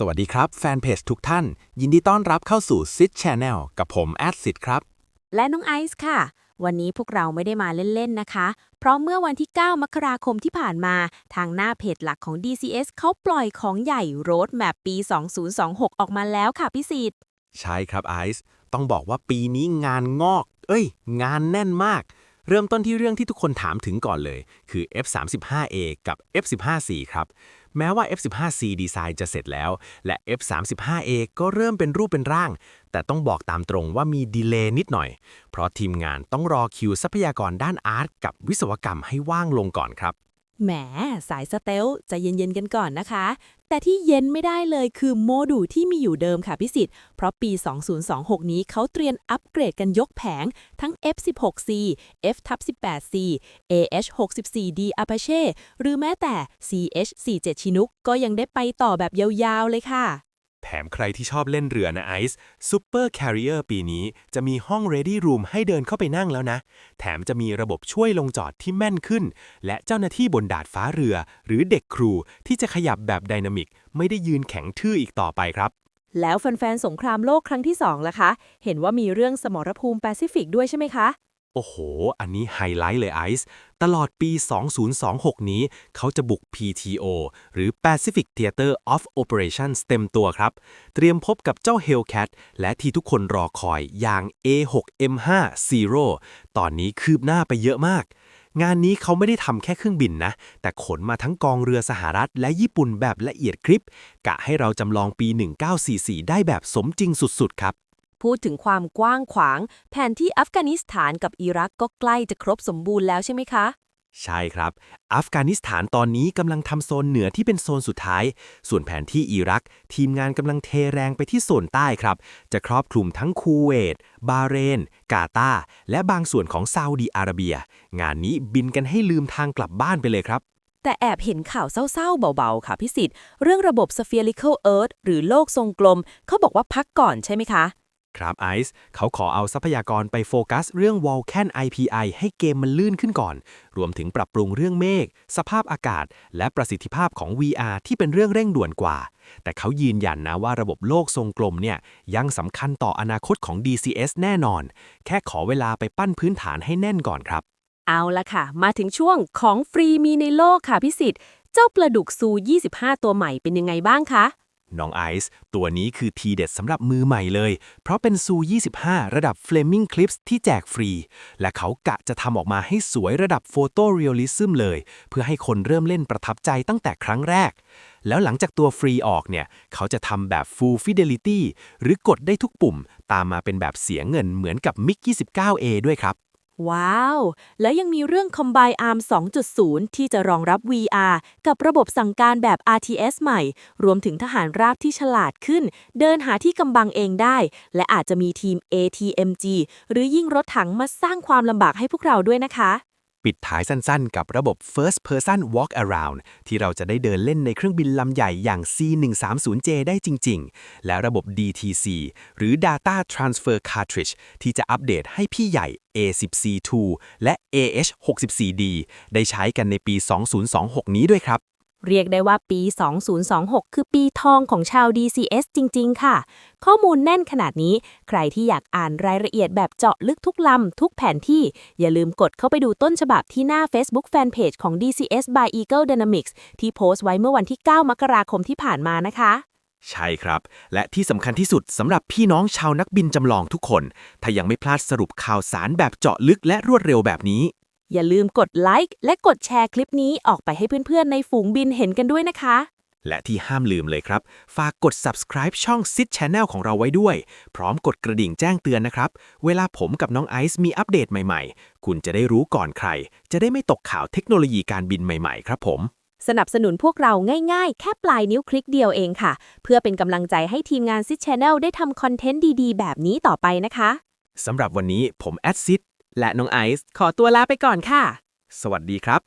สวัสดีครับ แฟนเพจทุกท่าน ยินดีต้อนรับเข้าสู่ Sit Channel กับผมแอดซิดครับ และน้องไอซ์ค่ะ วันนี้พวกเราไม่ได้มาเล่น ๆ นะคะ เพราะเมื่อวันที่ 9 มกราคมที่ผ่านมา ทางหน้าเพจหลักของ DCS เขาปล่อยของใหญ่ Road Map ปี 2026 ออกมาแล้วค่ะพี่สิทธิ์ใช่ครับไอซ์ต้องบอกว่าปีนี้งานงอก เอ้ย งานแน่นมาก เริ่มต้นที่เรื่องที่ทุกคนถามถึงก่อนเลย คือ F35A กับ F15C ครับ แม้ว่า F15C ดีไซน์จะเสร็จแล้ว และ F35A ก็เริ่มเป็นรูปเป็นร่าง แต่ต้องบอกตามตรงว่ามีดีเลย์นิดหน่อย เพราะทีมงานต้องรอคิวทรัพยากรด้านอาร์ตกับวิศวกรรมให้ว่างลงก่อนครับ แหม สายสเตลจะเย็นๆกันก่อนนะคะ แต่ที่เย็นไม่ได้เลยคือโมดูลที่มีอยู่เดิมค่ะพิสิทธิ์ เพราะปี 2026 นี้เขาเตรียมอัปเกรดกันยกแผง ทั้ง F16C F-18C AH-64D Apache หรือแม้แต่ CH-47 Chinook ก็ยังได้ไปต่อแบบยาวๆเลยค่ะ แถมใครที่ชอบเล่นเรือนะไอซ์ซูเปอร์แคริเออร์ปีนี้จะมีห้อง Ready Room ให้เดินเข้าไปนั่งแล้วนะ แถมจะมีระบบช่วยลงจอดที่แม่นขึ้น และเจ้าหน้าที่บนดาดฟ้าเรือ หรือเด็กครูที่จะขยับแบบไดนามิก ไม่ได้ยืนแข็งทื่ออีกต่อไปครับ แล้วแฟนๆสงครามโลกครั้งที่2ล่ะคะ เห็นว่ามีเรื่องสมรภูมิแปซิฟิกด้วยใช่ไหมคะ โอ้โห อันนี้ไฮไลท์เลยไอซ์ตลอดปี 2026 นี้ เขาจะบุก PTO หรือ Pacific Theater of Operations เต็มตัวครับ เตรียมพบกับเจ้า Hellcat และที่ทุกคนรอคอยอย่าง A6M5 Zero ตอนนี้คืบหน้าไปเยอะมาก งานนี้เขาไม่ได้ทำแค่เครื่องบินนะ แต่ขนมาทั้งกองเรือสหรัฐและญี่ปุ่นแบบละเอียดคลิป กะให้เราจำลองปี 1944 ได้แบบสมจริงสุดๆ ครับ พูดถึงความกว้างขวาง แผนที่อัฟกานิสถานกับอิรักก็ใกล้จะครบสมบูรณ์แล้วใช่ไหมคะ ใช่ครับ อัฟกานิสถานตอนนี้กำลังทำโซนเหนือที่เป็นโซนสุดท้าย ส่วนแผนที่อิรัก ทีมงานกำลังเทแรงไปที่โซนใต้ครับ จะครอบคลุมทั้งคูเวต บาห์เรน กาตาร์และบางส่วนของซาอุดีอาระเบีย งานนี้บินกันให้ลืมทางกลับบ้านไปเลยครับแต่แอบเห็นข่าวเศร้าๆ เบาๆ ค่ะพี่สิทธิ์ เรื่องระบบ spherical earth หรือโลกทรงกลม เขาบอกว่าพักก่อนใช่ไหมคะ ครับไอซ์เขาขอเอาทรัพยากรไปโฟกัสเรื่อง Vulcan IPI ให้เกมมันลื่นขึ้นก่อน รวมถึงปรับปรุงเรื่องเมฆ สภาพอากาศ และประสิทธิภาพของ VR ที่เป็นเรื่องเร่งด่วนกว่า แต่เขายืนยันนะว่าระบบโลกทรงกลมเนี่ยยังสำคัญต่ออนาคตของ DCS แน่นอน แค่ขอเวลาไปปั้นพื้นฐานให้แน่นก่อนครับ เอาละค่ะ มาถึงช่วงของฟรีมีในโลกค่ะพี่สิทธิ์ เจ้าปลาดุกซู 25 ตัวใหม่เป็นยังไงบ้างคะ น้องไอซ์ตัวนี้คือทีเด็ดสำหรับมือใหม่เลย เพราะเป็นซู 25 ระดับ Flaming Clips ที่แจกฟรี และเขากะจะทำออกมาให้สวยระดับโฟโตเรียลลิซึมเลย เพื่อให้คนเริ่มเล่นประทับใจตั้งแต่ครั้งแรก แล้วหลังจากตัวฟรีออกเนี่ย เขาจะทำแบบ Full Fidelity หรือกดได้ทุกปุ่ม ตามมาเป็นแบบเสียเงินเหมือนกับ MiG 29A ด้วยครับ ว้าว แล้วยังมีเรื่อง Combine Arm 2.0 ที่จะรองรับ VR กับระบบสั่งการแบบ RTS ใหม่ รวมถึงทหารราบที่ฉลาดขึ้น เดินหาที่กำบังเองได้ และอาจจะมีทีม ATMG หรือยิ่งรถถังมาสร้างความลำบากให้พวกเราด้วยนะคะ ปิดท้ายสั้นๆ กับระบบ First Person Walk Around ที่เราจะได้เดินเล่นในเครื่องบินลำใหญ่อย่าง C130J ได้จริง ๆ และระบบ DTC หรือ Data Transfer Cartridge ที่จะอัปเดตให้พี่ใหญ่ A10C2 และ AH64D ได้ใช้กันในปี 2026 นี้ด้วยครับ เรียกได้ว่าปี 2026 คือปีทองของชาว DCS จริง ๆ ค่ะ ข้อมูลแน่นขนาดนี้ ใครที่อยากอ่านรายละเอียดแบบเจาะลึกทุกลำ ทุกแผนที่ อย่าลืมกดเข้าไปดูต้นฉบับที่หน้า Facebook Fanpage ของ DCS by Eagle Dynamics ที่โพสต์ไว้เมื่อวันที่ 9 มกราคมที่ผ่านมานะคะ ใช่ครับ และที่สำคัญที่สุดสำหรับพี่น้องชาวนักบินจำลองทุกคน ถ้ายังไม่พลาดสรุปข่าวสารแบบเจาะลึกและรวดเร็วแบบนี้ อย่าลืมกดไลค์และกดแชร์คลิปนี้ออกไปให้เพื่อนๆ ในฝูงบินเห็นกันด้วยนะคะ และที่ห้ามลืมเลยครับ ฝากกด subscribe ช่อง Sit Channel ของเราไว้ด้วย พร้อมกดกระดิ่งแจ้งเตือนนะครับ เวลาผมกับน้องไอซ์มีอัปเดตใหม่ๆ คุณจะได้รู้ก่อนใคร จะได้ไม่ตกข่าวเทคโนโลยีการบินใหม่ๆ ครับผม สนับสนุนพวกเราง่ายๆ แค่ปลายนิ้วคลิกเดียวเองค่ะ เพื่อเป็นกำลังใจให้ทีมงาน Sit Channel ได้ทำคอนเทนต์ดีๆ แบบนี้ต่อไปนะคะ สำหรับวันนี้ผมแอดซิด และน้องไอซ์ขอตัวลาไปก่อนค่ะ สวัสดีครับ